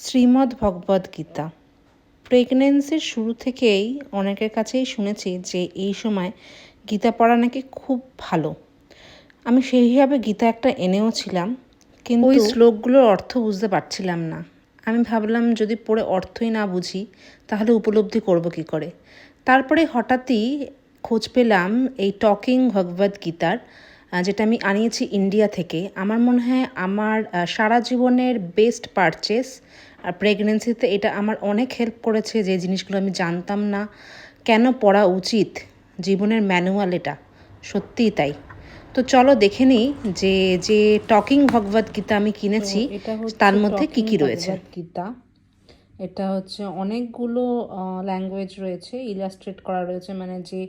শ্রীমদ্ ভগবদ্ গীতা। প্রেগনেন্সির শুরু থেকেই অনেকের কাছেই শুনেছি যে এই সময় গীতা পড়া নাকি খুব ভালো। আমি সেই হিসাবে গীতা একটা এনেও ছিলাম, কিন্তু ওই শ্লোকগুলোর অর্থ বুঝতে পারছিলাম না। আমি ভাবলাম যদি পড়ে অর্থই না বুঝি, তাহলে উপলব্ধি করব কি করে? তারপরে হঠাৎই খোঁজ পেলাম এই টকিং ভগবদ্ গীতার যেটা আমি আনিয়েছি ইন্ডিয়া থেকে আমার মনে হয় আমার সারা জীবনের বেস্ট পারচেস আর প্রেগনেন্সিতে এটা আমার অনেক হেল্প করেছে যে জিনিসগুলো আমি জানতাম না। কেন পড়া উচিত? জীবনের ম্যানুয়াল এটা। সত্যিই তাই। তো চলো দেখে নিই যে যে টকিং ভগবদ্ গীতা আমি কিনেছি তার মধ্যে কি কি রয়েছে? গীতা। এটা হচ্ছে অনেকগুলো ল্যাঙ্গুয়েজ রয়েছে ইলাস্ট্রেট করা রয়েছে মানে যে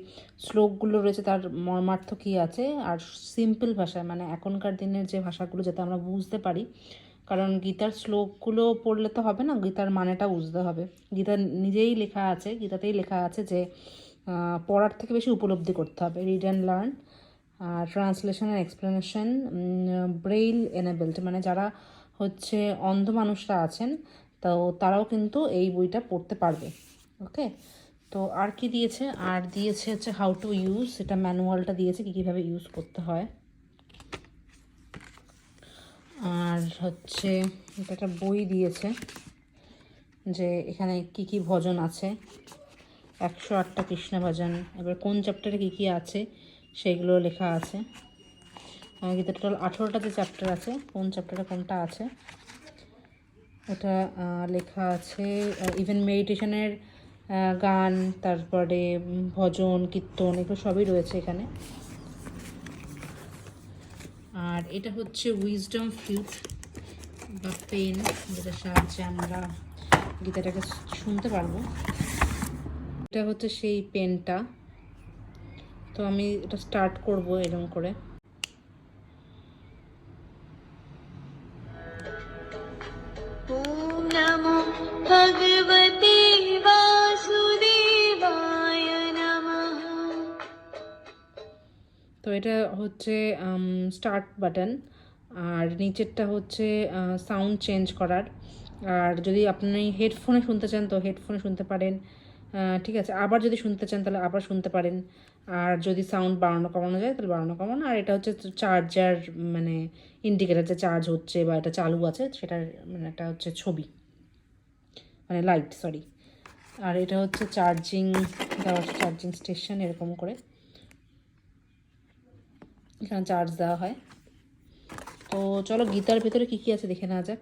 শ্লোকগুলো রয়েছে তার মর্মার্থ কী আছে আর সিম্পল ভাষায় মানে এখনকার দিনের যে ভাষাগুলো যাতে আমরা বুঝতে পারি, কারণ গীতার শ্লোকগুলো পড়লে তো হবে না, গীতার মানেটা বুঝতে হবে। গীতা নিজেই লেখা আছে, গীতাতেই লেখা আছে যে পড়ার থেকে বেশি উপলব্ধি করতে হবে read and learn R translation and explanation braille enabled মানে যারা হচ্ছে অন্ধ মানুষরা আছেন তো তারাও কিন্তু এই বইটা পড়তে পারবে ওকে তো আর কি দিয়েছে? আর দিয়েছে হচ্ছে হাউ টু ইউজ এটা ম্যানুয়ালটা দিয়েছে, কী কীভাবে ইউজ করতে হয়। আর হচ্ছে এটা একটা বই দিয়েছে যে এখানে কি কি ভজন আছে। একশো আটটা কৃষ্ণ ভজন, এবার কোন চ্যাপ্টারে কী কী আছে, সেগুলো লেখা আছে। টোটাল আঠেরোটা যে চ্যাপ্টার আছে, কোন চ্যাপ্টারে কোনটা আছে এটা লেখা আছে ইভেন মেডিটেশনের গান, তারপরে ভজন, কীর্তন, এগুলো সবই রয়েছে এখানে। আর এটা হচ্ছে উইজডম ফ্লুট বা পেন যেটার সাহায্যে আমরা গীতাটাকে শুনতে পারব। এটা হচ্ছে সেই পেনটা তো আমি এটা স্টার্ট করব এরকম করে। ॐ नमो भगवते वासुदेवाय नमः তো এটা হচ্ছে স্টার্ট বাটন আর নিচেরটা হচ্ছে সাউন্ড চেঞ্জ করার আর যদি আপনি হেডফোনে শুনতে চান তো হেডফোনে শুনতে পারেন আহ, ঠিক আছে আবার যদি শুনতে চান তাহলে আবার শুনতে পারেন আর যদি সাউন্ড বাড়ানো কমানো যায়, তাহলে বাড়ানো কমানো। আর এটা হচ্ছে চার্জার মানে ইন্ডিকেটার যে চার্জ হচ্ছে বা এটা চালু আছে, সেটার মানে একটা হচ্ছে ছবি। মানে লাইট সরি আর এটা হচ্ছে চার্জিং দেওয়ার চার্জিং স্টেশন এরকম করে। এখানে চার্জ দেওয়া হয়। তো চলো গীতার ভেতরে কী কী আছে দেখে নেওয়া যাক।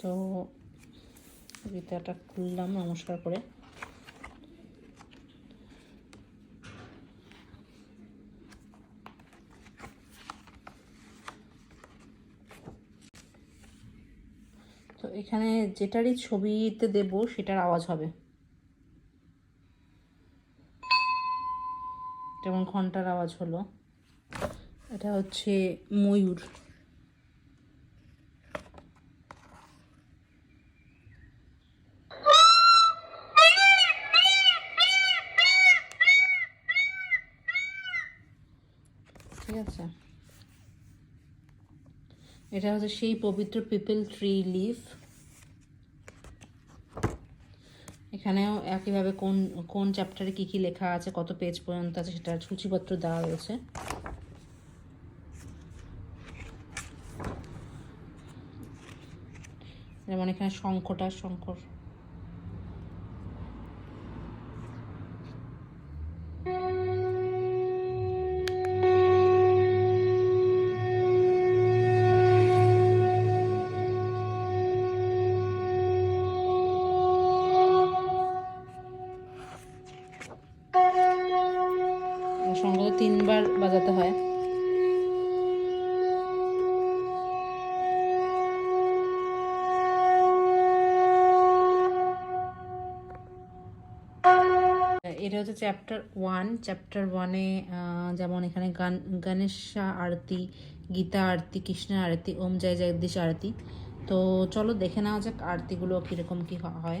তো গীতাটা খুললাম, নমস্কার করে তো এখানে যেটারই ছবিতে দেব, সেটার আওয়াজ হবে। যেমন ঘণ্টার আওয়াজ হলো। এটা হচ্ছে ময়ূর। ঠিক আছে? এটা হচ্ছে সেই পবিত্র পিপল ট্রি লিফ। এখানেও একইভাবে কোন কোন চ্যাপ্টারে কী কী লেখা আছে, কত পেজ পর্যন্ত আছে সেটার সূচিপত্র দেওয়া রয়েছে। যেমন এখানে শঙ্খটা শঙ্কর এটা হচ্ছে চ্যাপ্টার ওয়ান চ্যাপ্টার ওয়ানে যেমন এখানে গান, গণেশা আরতি, গীতা আরতি, কৃষ্ণ আরতি, ওম জয় জগদীশ আরতি। তো চলো দেখে নেওয়া যাক আরতিগুলো কীরকম কী হয়।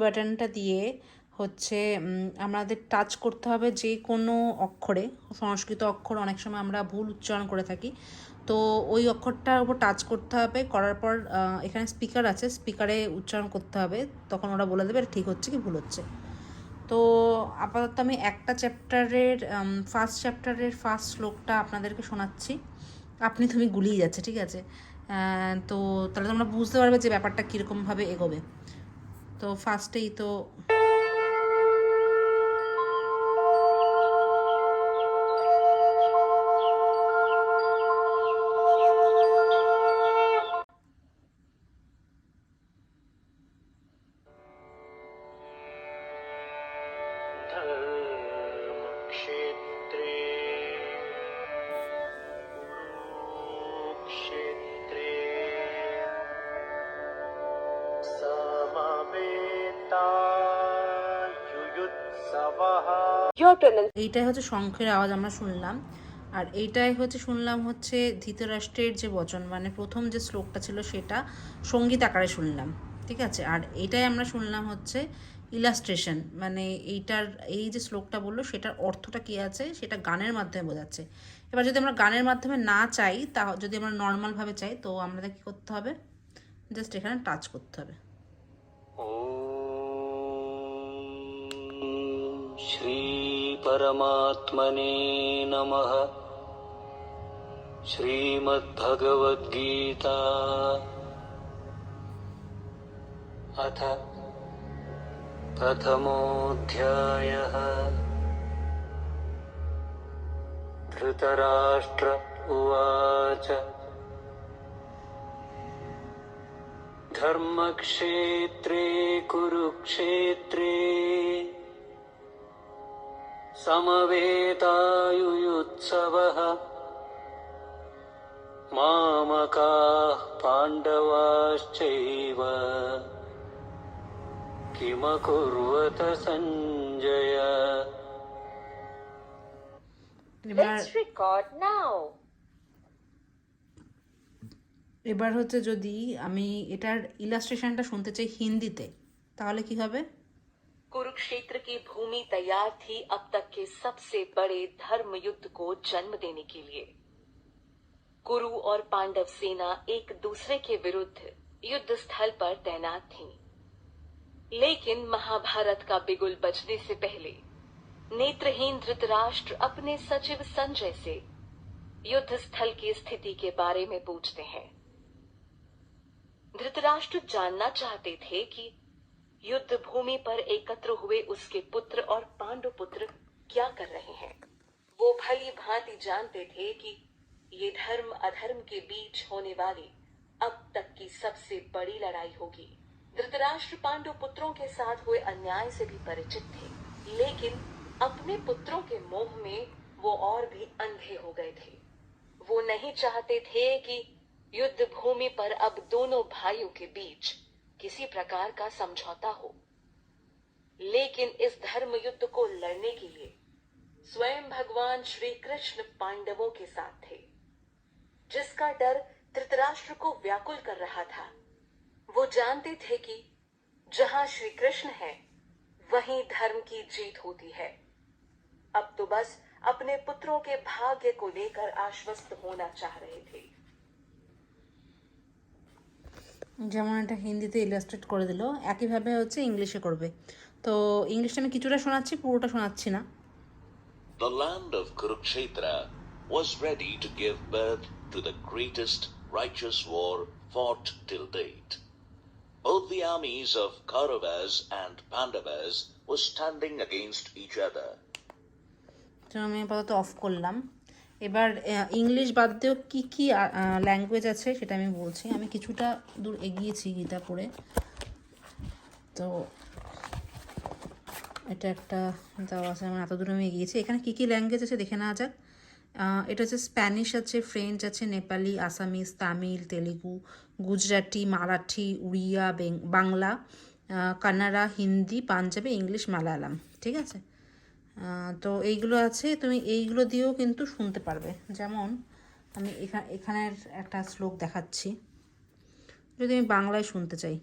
বাটনটা দিয়ে হচ্ছে আমাদের টাচ করতে হবে যে কোনো অক্ষরে। সংস্কৃত অক্ষর অনেক সময় আমরা ভুল উচ্চারণ করে থাকি। তো ওই অক্ষরটার উপর টাচ করতে হবে, করার পর এখানে স্পিকার আছে স্পিকারে উচ্চারণ করতে হবে। তখন ওরা বলে দেবে ঠিক হচ্ছে কি ভুল হচ্ছে। তো আপাতত আমি একটা চ্যাপ্টারের ফার্স্ট চ্যাপ্টারের ফার্স্ট শ্লোকটা আপনাদেরকে শোনাচ্ছি। আপনি তুমি গুলিয়ে যাচ্ছে, ঠিক আছে? তো তাহলে তোমরা বুঝতে পারবে যে ব্যাপারটা কীরকমভাবে এগোবে। তো ফার্স্টেই তো এইটাই হচ্ছে শঙ্খের আওয়াজ আমরা শুনলাম। আর এইটাই হচ্ছে শুনলাম হচ্ছে ধৃতরাষ্ট্রের যে বচন মানে প্রথম যে শ্লোকটা ছিল সেটা সংগীত আকারে শুনলাম ঠিক আছে? আর এইটাই আমরা শুনলাম হচ্ছে ইলাস্ট্রেশন মানে এইটার এই যে শ্লোকটা বলল সেটার অর্থটা কী আছে? সেটা গানের মাধ্যমে বোঝাচ্ছে। এবার যদি আমরা গানের মাধ্যমে না চাই তা যদি আমরা নর্মালভাবে চাই তো আমাদের কী করতে হবে? জাস্ট এখানে টাচ করতে হবে। ॐ श्रीपरमात्मने नमः। श्रीमद्भगवद्गीता। अथ प्रथमोऽध्यायः। धृतराष्ट्र उवाच। धर्मक्षेत्रे कुरुक्षेत्रे समवेतायुयुत्सवः मामकाः पाण्डवाश्चैव किमकुर्वत सञ्जय এবার Let's record now. এবার হচ্ছে যদি আমি এটার ইলাস্ট্রেশনটা শুনতে চাই হিন্দিতে তাহলে কি হবে कुरुक्षेत्र की भूमि तैयार थी अब तक के सबसे बड़े धर्म युद्ध को जन्म देने के लिए। कुरु और पांडव सेना एक दूसरे के विरुद्ध युद्ध स्थल पर तैनात थी। लेकिन महाभारत का बिगुल बजने से पहले नेत्रहीन धृतराष्ट्र अपने सचिव संजय से युद्ध स्थल की स्थिति के बारे में पूछते हैं। धृतराष्ट्र जानना चाहते थे कि युद्ध भूमि पर एकत्र हुए उसके पुत्र और पांडु पुत्र क्या कर रहे हैं? वो भली भांति जानते थे कि ये धर्म अधर्म के बीच होने वाली अब तक की सबसे बड़ी लड़ाई होगी। धृतराष्ट्र पांडु पुत्रों के साथ हुए अन्याय से भी परिचित थे, लेकिन अपने पुत्रों के मोह में वो और भी अंधे हो गए थे। वो नहीं चाहते थे कि युद्ध भूमि पर अब दोनों भाइयों के बीच किसी प्रकार का समझौता हो। लेकिन इस धर्म युद्ध को लड़ने के लिए स्वयं भगवान श्री कृष्ण पांडवों के साथ थे। जिसका डर धृतराष्ट्र को व्याकुल कर रहा था। वो जानते थे कि जहाँ श्री कृष्ण है, वहीं धर्म की जीत होती है। अब तो बस अपने पुत्रों के भाग्य को लेकर आश्वस्त होना चाह रहे थे। যেমন এটা হিন্দিতে ইলাস্ট্রেট করে দিল একইভাবে হচ্ছে ইংলিশে করবে তো ইংলিশটা আমি কিছুটা শোনাচ্ছি পুরোটা শোনাচ্ছি না The land of Kurukshetra was ready to give birth to the greatest righteous war fought till date. Both the armies of Kauravas and Pandavas were standing against each other. তো আমি আপাতত অফ করলাম এবার ইংলিশ বাদ দিয়েও কী কী language আছে সেটা আমি বলছি। আমি কিছুটা দূর এগিয়েছি গীতা পড়ে তো এটা একটা দেওয়া আছে, আমার এত দূর আমি এগিয়েছি। এখানে কী কী ল্যাঙ্গুয়েজ আছে দেখে নেওয়া যাক। এটা হচ্ছে স্প্যানিশ আছে, ফ্রেঞ্চ আছে, নেপালি, আসামিজ, তামিল, তেলেগু, গুজরাটি, মারাঠি, উড়িয়া বাংলা কানাড়া, হিন্দি, পাঞ্জাবি, ইংলিশ, মালায়ালাম। ঠিক আছে? তো এইগুলো আছে, তুমি এইগুলো দিয়েও কিন্তু শুনতে পারবে। যেমন আমি এখানে এখানের একটা শ্লোক দেখাচ্ছি। যদি আমি বাংলায় শুনতে চাই।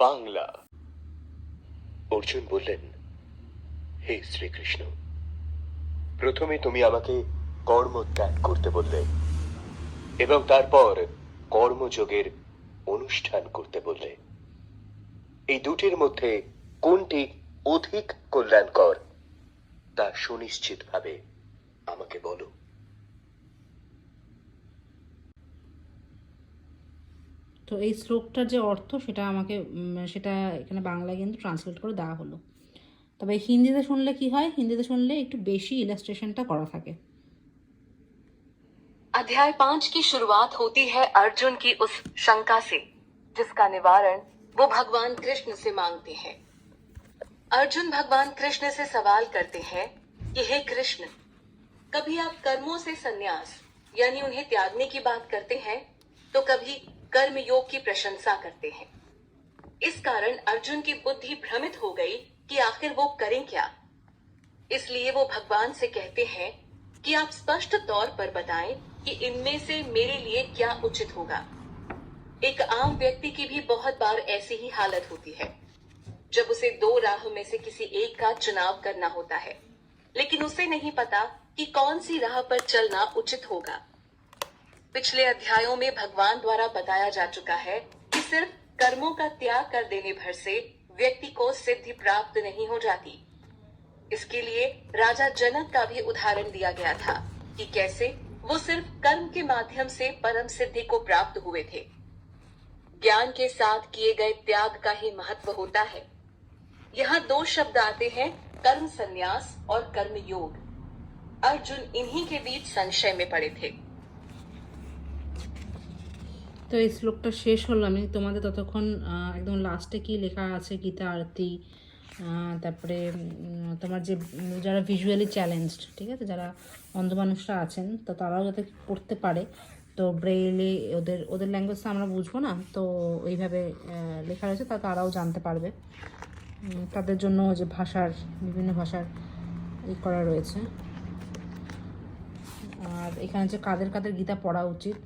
বাংলা। অর্জুন বললেন, হে শ্রীকৃষ্ণ, প্রথমে তুমি আমাকে কর্ম ত্যাগ করতে বললে এবং তারপর কর্মযোগের অনুষ্ঠান করতে বললে। এই দুটির মধ্যে কোনটি অধিক কল্যাণকর তা সুনিশ্চিতভাবে আমাকে বলো তো এই শ্লোকটার যে অর্থ সেটা আমাকে উম, সেটা এখানে বাংলায় কিন্তু ট্রান্সলেট করে দেওয়া হলো তবে হিন্দিতে শুনলে কি হয় হিন্দিতে শুনলে একটু বেশি ইলাস্ট্রেশনটা করা থাকে अध्याय पांच की शुरुआत होती है अर्जुन की उस शंका से जिसका निवारण वो भगवान कृष्ण से मांगते हैं अर्जुन भगवान कृष्ण से सवाल करते हैं कि हे कृष्ण, कभी आप कर्मों से संन्यास, यानी उन्हें त्यागने की बात करते हैं? तो कभी कर्म योग की प्रशंसा करते हैं। इस कारण अर्जुन की बुद्धि भ्रमित हो गई कि आखिर वो करें क्या। इसलिए वो भगवान से कहते हैं कि आप स्पष्ट तौर पर बताएँ कि इनमें से मेरे लिए क्या उचित होगा। एक आम व्यक्ति की भी बहुत बार ऐसी ही हालत होती है। जब उसे दो राह में से किसी एक का चुनाव करना होता है। लेकिन उसे नहीं पता कि कौन सी राह पर चलना उचित होगा। पिछले अध्यायों में भगवान द्वारा बताया जा चुका है कि सिर्फ़ कर्मों का त्याग कर देने भर से व्यक्ति को सिद्धि प्राप्त नहीं हो जाती। इसके लिए राजा जनक का भी उदाहरण दिया गया था कि कैसे वो सिर्फ़ कर्म के माध्यम से परम सिद्धि को प्राप्त हुए थे। ज्ञान के साथ किए गए त्याग का ही महत्व होता है। यहाँ दो शब्द आते हैं कर्म संन्यास और कर्म योग अर्जुन इन्हीं के बीच संशय में पड़े थे তো এই শ্লোকটা শেষ হলো আমি তোমাদের ততক্ষণ আহ, একদম লাস্টে কি লেখা আছে গীতা আরতি আহ, তারপরে উম, তোমার যে উম, যারা ভিজুয়ালি চ্যালেঞ্জড ঠিক আছে যারা অন্ধ মানুষরা আছেন তো তারাও যাতে পড়তে পারে তো ব্রেইলে ওদের ওদের ল্যাঙ্গুয়েজ তো আমরা বুঝবো না তো ওইভাবে আহ, লেখা রয়েছে তা তারাও জানতে পারবে উম, তাদের জন্য যে ভাষার, বিভিন্ন ভাষার ই করা রয়েছে। আর এখানে যে কাদের কাদের গীতা পড়া উচিত,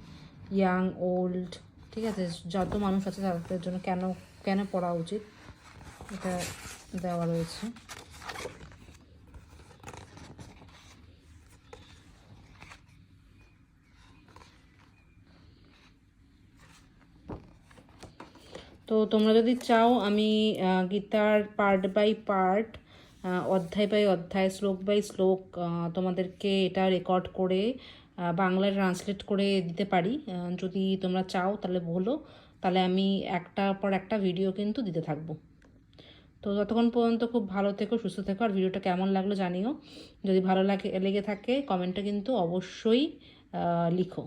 ইয়াং, ওল্ড, ঠিক আছে, যত মানুষ আছে তাদের জন্য কেন কেন পড়া উচিত, এটা দেওয়া রয়েছে। তো তোমরা যদি চাও, আমি গীতার পার্ট বাই পার্ট অধ্যায় বাই অধ্যায়, শ্লোক বাই শ্লোক তোমাদেরকে এটা রেকর্ড করে বাংলায় ট্রান্সলেট করে দিতে পারি। যদি তোমরা চাও তাহলে বলো, তাহলে আমি একটার পর একটা ভিডিও কিন্তু দিতে থাকব। তো ততক্ষণ পর্যন্ত খুব ভালো থেকো, সুস্থ থেকো, আর ভিডিওটা কেমন লাগল জানিও। যদি ভালো লাগে, লেগে থাকে কমেন্টটা কিন্তু অবশ্যই লিখো।